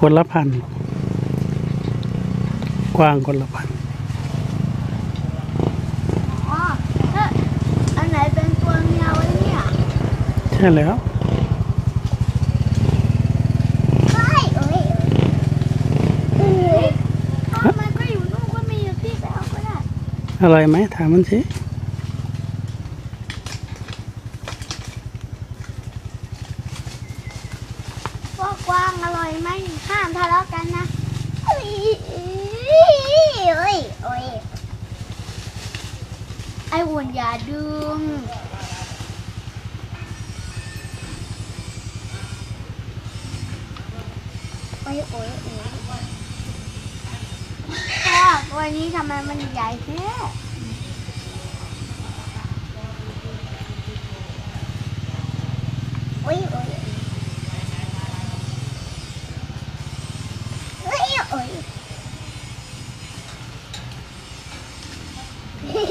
คนละพัน กว้างคนละพันอ๋อแล้วอันไหนเป็นตัวเมียวะเนี่ยใช่แล้ว เฮ้ยเอ้ยเอ้ยถ้ามันก็อยู่นู่นก็มีอยู่ที่ไปเอาก็ได้อร่อยไหมถามมันสิพวกกวางอร่อย ไหมห้ามทะเลาะกันนะเอ้ยเอ้ยเอ้ยไอ้วนอย่าดึงโอ้ยโอ้ยโอ้ยพ่อตัวนี้ทำไมมันใหญ่แท้